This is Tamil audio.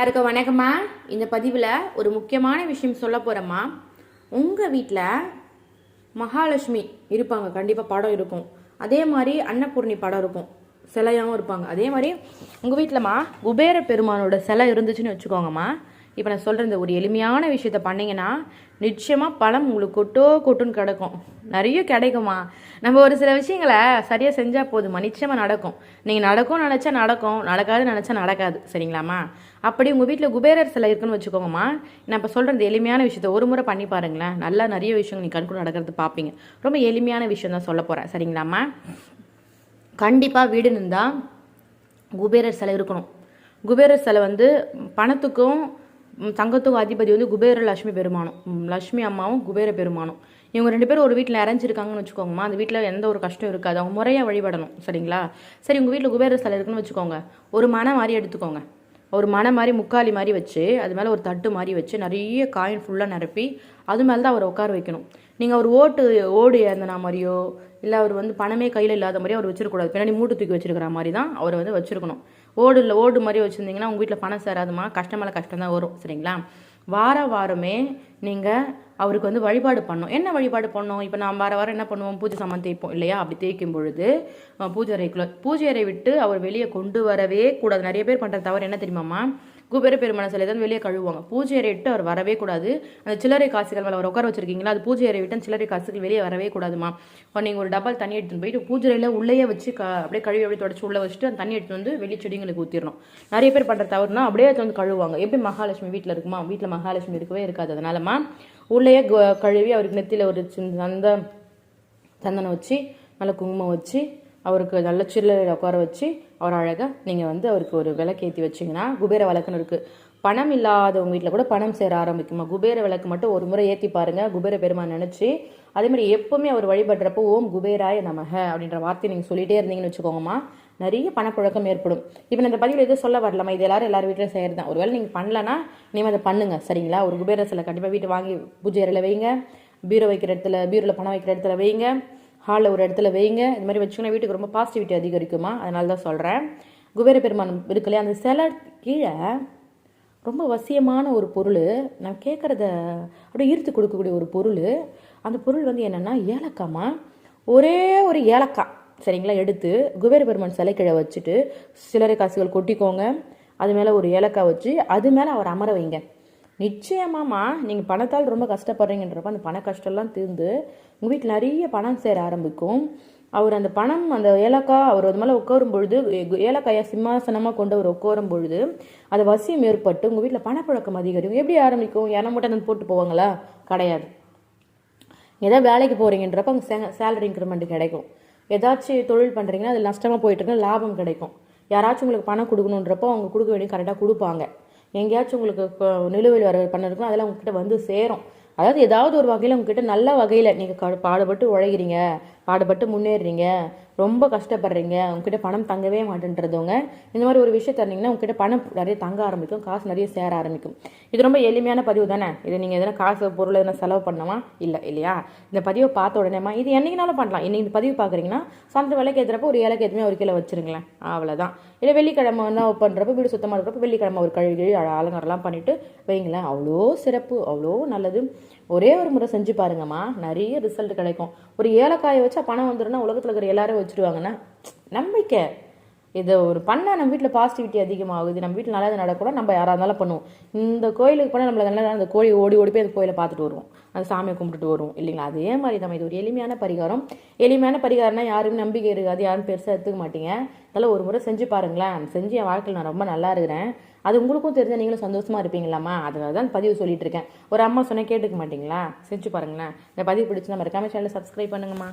யாருக்கும் வணக்கம்மா? இந்த பதிவில் ஒரு முக்கியமான விஷயம் சொல்ல போகிறேம்மா உங்கள் வீட்டில் மகாலட்சுமி இருப்பாங்க. கண்டிப்பாக படம் இருக்கும். அதே மாதிரி அன்னபூர்ணி படம் இருக்கும். சிலையாகவும் இருப்பாங்க. அதே மாதிரி உங்கள் வீட்டிலம்மா குபேர பெருமானோட சிலை இருந்துச்சுன்னு வச்சுக்கோங்கம்மா. இப்போ நான் சொல்கிற இந்த ஒரு எளிமையான விஷயத்த பண்ணிங்கன்னா நிச்சயமாக பழம் உங்களுக்கு கொட்டோ கொட்டுன்னு கிடக்கும். நிறைய கிடைக்குமா? நம்ம ஒரு சில விஷயங்களை சரியாக செஞ்சால் போதுமா? நிச்சயமாக நடக்கும். நீங்கள் நடக்கும் நினச்சா நடக்கும் நடக்காது நினச்சா நடக்காது. சரிங்களாம்மா? அப்படி உங்கள் வீட்டில் குபேரர் சிலை இருக்குன்னு வச்சுக்கோங்கம்மா. நான் இப்போ சொல்கிற இந்த எளிமையான விஷயத்த ஒரு முறை பண்ணி பாருங்களேன். நல்லா நிறைய விஷயங்கள் நீங்கள் கண்கூட நடக்கிறது பார்ப்பீங்க ரொம்ப எளிமையான விஷயம் தான் சொல்ல போகிறேன் சரிங்களாம்மா? கண்டிப்பாக வீடு இருந்தால் குபேரர் சிலை இருக்கணும். குபேரர் சிலை வந்து பணத்துக்கும் சங்கத்துக்கு அதிபதி வந்து குபேர லட்சுமி பெருமானம். லட்சுமி அம்மாவும் குபேர பெருமானம். இவங்க ரெண்டு பேரும் ஒரு வீட்டில் இறஞ்சிருக்காங்கன்னு வச்சுக்கோங்கம்மா. அந்த வீட்டில் எந்த ஒரு கஷ்டம் இருக்காது. அவங்க முறையாக வழிபடணும் சரிங்களா? சரி உங்கள் வீட்டில் குபேர சிலை இருக்குன்னு வச்சுக்கோங்க. ஒரு மனை மாதிரி எடுத்துக்கோங்க. ஒரு மனை மாதிரி முக்காலி மாதிரி வச்சு அது மேலே ஒரு தட்டு மாதிரி வச்சு நிறைய காயின் ஃபுல்லாக நிரப்பி அது மேலே தான் அவரை உட்கார வைக்கணும். நீங்கள் அவர் ஓட்டு ஓடு ஏந்தினா மாதிரியோ இல்லை அவர் வந்து பணமே கையில் இல்லாத மாதிரியோ அவர் வச்சிருக்கக்கூடாது பின்னாடி மூட்டு தூக்கி வச்சிருக்கிற மாதிரி தான் அவரை வந்து வச்சிருக்கணும். ஓடு இல்லை ஓடு மாதிரி வச்சுருந்தீங்கன்னா உங்கள் வீட்டில் பணம் சேராதுமா கஷ்டம் கஷ்டம் தான் வரும் சரிங்களா? வார வாரமே நீங்கள் அவருக்கு வந்து வழிபாடு பண்ணோம் என்ன வழிபாடு பண்ணோம் இப்போ நான் வார வாரம் என்ன பண்ணுவோம்? பூஜை சாமான் தேய்ப்போம் இல்லையா? அப்படி தேய்க்கும் பொழுது பூஜை அறைக்குள்ள பூஜை அறை விட்டு அவர் வெளியே கொண்டு வரவே கூடாது. நிறைய பேர் பண்ணுற தவறு என்ன தெரியுமாம்மா? குபேர பெருமான சிலை தான் வெளியே கழுவுவாங்க. பூஜை அறை விட்டு அவர் வரவே கூடாது. அந்த சில்லறை காசுகள் மேலே அவர் உட்கார வச்சிருக்கீங்களா? அது பூஜை அறை விட்டு அந்த சில்லறை காசுகள் வெளியே வரவே கூடாதுமா. இப்போ நீங்கள் ஒரு டபால் தண்ணி எடுத்துன்னு போயிட்டு பூஜை அறையில் உள்ளேயே வச்சு க அப்படியே கழுவி அப்படியே தொடச்சி உள்ளே வச்சுட்டு அந்த தண்ணி எடுத்துகிட்டு வந்து வெளியே செடிங்களுக்கு ஊற்றிடணும் நிறைய பேர் பண்ணுற தவறுனா அப்படியே வந்து கழுவுவாங்க. எப்படி மகாலட்சுமி வீட்டில் இருக்குமா? வீட்டில் மகாலட்சுமி இருக்கவே இருக்காது. அதனாலமா உள்ளேயே கழுவி அவருக்கு நெத்தியில் ஒரு சின்ன அந்த சந்தனம் வச்சு நல்ல குங்குமம் வச்சு அவருக்கு நல்ல சில்லறையில் உட்கார வச்சு அவர் அழகாக நீங்கள் வந்து அவருக்கு ஒரு விளக்கேற்றி வச்சிங்கன்னா குபேர விளக்குன்னு இருக்குது பணம் இல்லாதவங்க வீட்டில் கூட பணம் சேர ஆரம்பிக்குமா? குபேர விளக்கு மட்டும் ஒரு முறை ஏற்றி பாருங்கள் குபேர பெருமான் நினச்சி. அதேமாதிரி எப்போவுமே அவர் வழிபடுறப்போ ஓம் குபேராய நமக அப்படின்ற வார்த்தையை நீங்கள் சொல்லிகிட்டே இருந்தீங்கன்னு வச்சுக்கோங்கம்மா நிறைய பணப்புழக்கம் ஏற்படும். இப்போ இந்த பதிவில் எதுவும் சொல்ல வரலாமா இது எல்லாரும் எல்லார் வீட்டிலும் செய்கிறது தான் ஒருவேளை நீங்கள் பண்ணலன்னா நீங்கள் அதை பண்ணுங்க சரிங்களா? ஒரு குபேர சிலை கண்டிப்பாக வீட்டு வாங்கி பூஜை அறையில் வைங்க பீரோ வைக்கிற இடத்துல பீரோவில் பணம் வைக்கிற இடத்துல வைங்க. ஹாலில் ஒரு இடத்துல வைங்க. இது மாதிரி வச்சுக்கோங்க வீட்டுக்கு ரொம்ப பாசிட்டிவிட்டி அதிகரிக்குமா? அதனால தான் சொல்கிறேன் குபேர பெருமான் இருக்குல்லையா? அந்த சிலை கீழே ரொம்ப வசியமான ஒரு பொருள் நான் கேட்குறத அப்படியே ஈர்த்து கொடுக்கக்கூடிய ஒரு பொருள். அந்த பொருள் வந்து என்னென்னா ஏலக்காமா ஒரே ஒரு ஏலக்காய் சரிங்களா? எடுத்து குபேர பெருமான் சிலை கீழே வச்சுட்டு சில்லறை காசுகள் கொட்டிக்கோங்க. அது மேலே ஒரு ஏலக்காய் வச்சு அது மேலே அவர் அமர வைங்க. நிச்சயமாம்மா நீங்கள் பணத்தால் ரொம்ப கஷ்டப்படுறீங்கன்றப்ப அந்த பண கஷ்டம்லாம் தீர்ந்து உங்கள் வீட்டில் நிறைய பணம் சேர ஆரம்பிக்கும். அவர் அந்த பணம் அந்த ஏலக்காய் அவர் அது மேலே உட்காரும் பொழுது ஏலக்காயை சிம்மாசனமாக கொண்டு அவர் உட்காரும் பொழுது அது வசியம் ஏற்பட்டு உங்கள் வீட்டில் பணப்பழக்கம் அதிகரிக்கும். எப்படி ஆரம்பிக்கும்? யானை மட்டும் வந்து போட்டு போவாங்களா? கிடையாது. ஏதாவது வேலைக்கு போகிறீங்கன்றப்ப அங்கே சேலரி இன்க்ரிமெண்ட் கிடைக்கும். ஏதாச்சும் தொழில் பண்ணுறீங்கன்னா அது நஷ்டமாக போயிட்டு லாபம் கிடைக்கும். யாராச்சும் உங்களுக்கு பணம் கொடுக்கணுன்றப்போ அவங்க கொடுக்க வேண்டிய கரெக்டாக கொடுப்பாங்க. எங்கேயாச்சும் உங்களுக்கு நிலுவையில் வர பண்ண இருக்கும் அதெல்லாம் உங்ககிட்ட வந்து சேரும். அதாவது ஏதாவது ஒரு வகையில் உங்ககிட்ட நல்ல வகையில் நீங்கள் பாடுபட்டு உழைகிறீங்க பாடுபட்டு முன்னேறுறீங்க ரொம்ப கஷ்டப்படுறீங்க. உங்ககிட்ட பணம் தங்கவே மாட்டேன்றதுவங்க இந்த மாதிரி ஒரு விஷயம் தந்தீங்கன்னா உங்ககிட்ட பணம் நிறைய தங்க ஆரம்பிக்கும். காசு நிறைய சேர ஆரம்பிக்கும். இது ரொம்ப எளிமையான பதிவு தானே? இது நீங்கள் எதனா காசு பொருள் எதனா செலவு பண்ணணுமா இல்லை இல்லையா? இந்த பதிவை பார்த்த உடனேமா இது என்னைக்குனாலும் பண்ணலாம். இன்னைக்கு இந்த பதிவு பார்க்குறீங்கன்னா சாயந்தரம் விலைக்கு ஏற்றுறப்ப ஒரு ஏழைக்கு எதுவுமே ஒரு கிலோ வச்சுருங்களேன். அவ்வளோதான் இல்லை வெள்ளிக்கிழமை என்ன பண்ணுறப்ப வீடு சுத்தமாக இருக்கிறப்ப வெள்ளிக்கிழமை ஒரு கழுவி கழுவி அலங்காரம்லாம் பண்ணிவிட்டு வைங்களேன். அவ்வளோ சிறப்பு அவ்வளோ நல்லது. ஒரே ஒரு முறை செஞ்சு பாருங்கம்மா. நிறைய ரிசல்ட் கிடைக்கும். ஒரு ஏலக்காயை வச்சு பணம் வந்துடும்னா உலகத்தில் இருக்கிற எல்லாரும் வச்சுருவாங்கன்னா நம்பிக்கை. இதை ஒரு பண்ணால் நம்ம வீட்டில் பாசிட்டிவிட்டி அதிகமாகுது நம்ம வீட்டில் நல்லது நடக்கூட நம்ம யாராக இருந்தாலும் பண்ணுவோம். இந்த கோயிலுக்கு போனால் நம்மள நல்லா அந்த கோழி ஓடி ஓடி போய் அந்த கோயிலை பார்த்துட்டு வருவோம். அந்த சாமியை கும்பிட்டுட்டு வருவோம். இல்லைங்களா? அதே மாதிரி தான் இது ஒரு எளிமையான பரிகாரம். எளிமையான பரிகாரம்னா யாருக்கும் நம்பிக்கை இருக்காது யாரும் பெருசாக எடுத்துக்க மாட்டீங்க. அதனால் ஒரு முறை செஞ்சு பாருங்களேன். செஞ்சு என் வாழ்க்கையில் நான் ரொம்ப நல்லா இருக்கிறேன். அது உங்களுக்கும் தெரிஞ்ச நீங்களும் சந்தோஷமா இருப்பீங்களாம்மா. அதனால தான் பதிவு சொல்லிட்டு இருக்கேன். ஒரு அம்மா சொன்னால் கேட்டுக்க மாட்டீங்களா? செஞ்சு பாருங்களேன். இந்த பதிவு பிடிச்சி நம்ம இருக்காமல் சேனலை சப்ஸ்கிரைப் பண்ணுங்கம்மா.